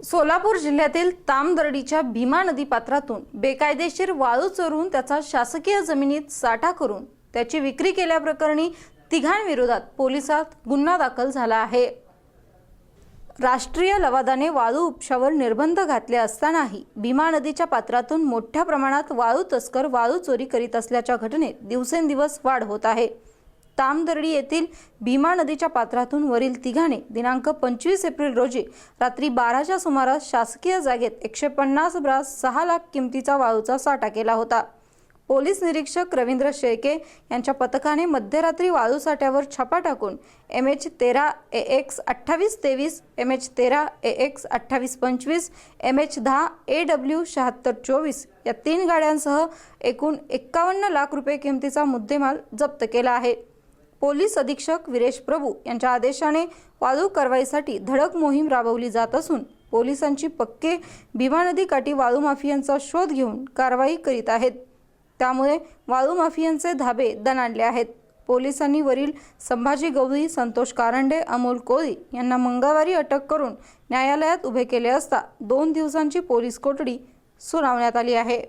सोलापूर जिल्ह्यातील तामदर्डीच्या भीमा नदी पात्रातून बेकायदेशीर वाळू चोरून त्याचा शासकीय जमिनीत साठा करून त्याची विक्री केल्याप्रकरणी तिघांविरोधात पोलिसात गुन्हा दाखल झाला आहे. राष्ट्रीय लवादाने वाळू उपशावर निर्बंध घातले असतानाही भीमा नदीच्या पात्रातून मोठ्या प्रमाणात वाळू तस्कर वाळू चोरी करीत असल्याच्या घटनेत दिवसेंदिवस वाढ होत आहे. तामदर्डी येथील भीमा नदीच्या पात्रातून वरील तिघाने दिनांक पंचवीस एप्रिल रोजी रात्री बाराच्या सुमारास शासकीय जागेत एकशे पन्नास ब्रास सहा लाख किमतीचा वाळूचा साठा केला होता. पोलीस निरीक्षक रवींद्र शेळके यांच्या पथकाने मध्यरात्री वाळू साठ्यावर छापा टाकून एम एच तेरा ए एक्स अठ्ठावीस तेवीस एम एच तेरा ए एक्स अठ्ठावीस पंचवीस एम एच दहा ए डब्ल्यू शहात्तर चोवीस या तीन गाड्यांसह एकूण एक्कावन्न लाख रुपये किमतीचा मुद्देमाल जप्त केला आहे. पोलीस अधीक्षक विरेश प्रभू यांच्या आदेशाने वाळू कारवाईसाठी धडक मोहीम राबवली जात असून पोलिसांची पक्के भीमा नदी काठी वाळू माफियांचा शोध घेऊन कारवाई करीत आहेत. त्यामुळे वाळू माफियांचे धाबे दणाणले आहेत. पोलिसांनी वरील संभाजी गवळी संतोष कारंडे अमोल कोळी यांना मंगळवारी अटक करून न्यायालयात उभे केले असता दोन दिवसांची पोलीस कोठडी सुनावण्यात आली आहे.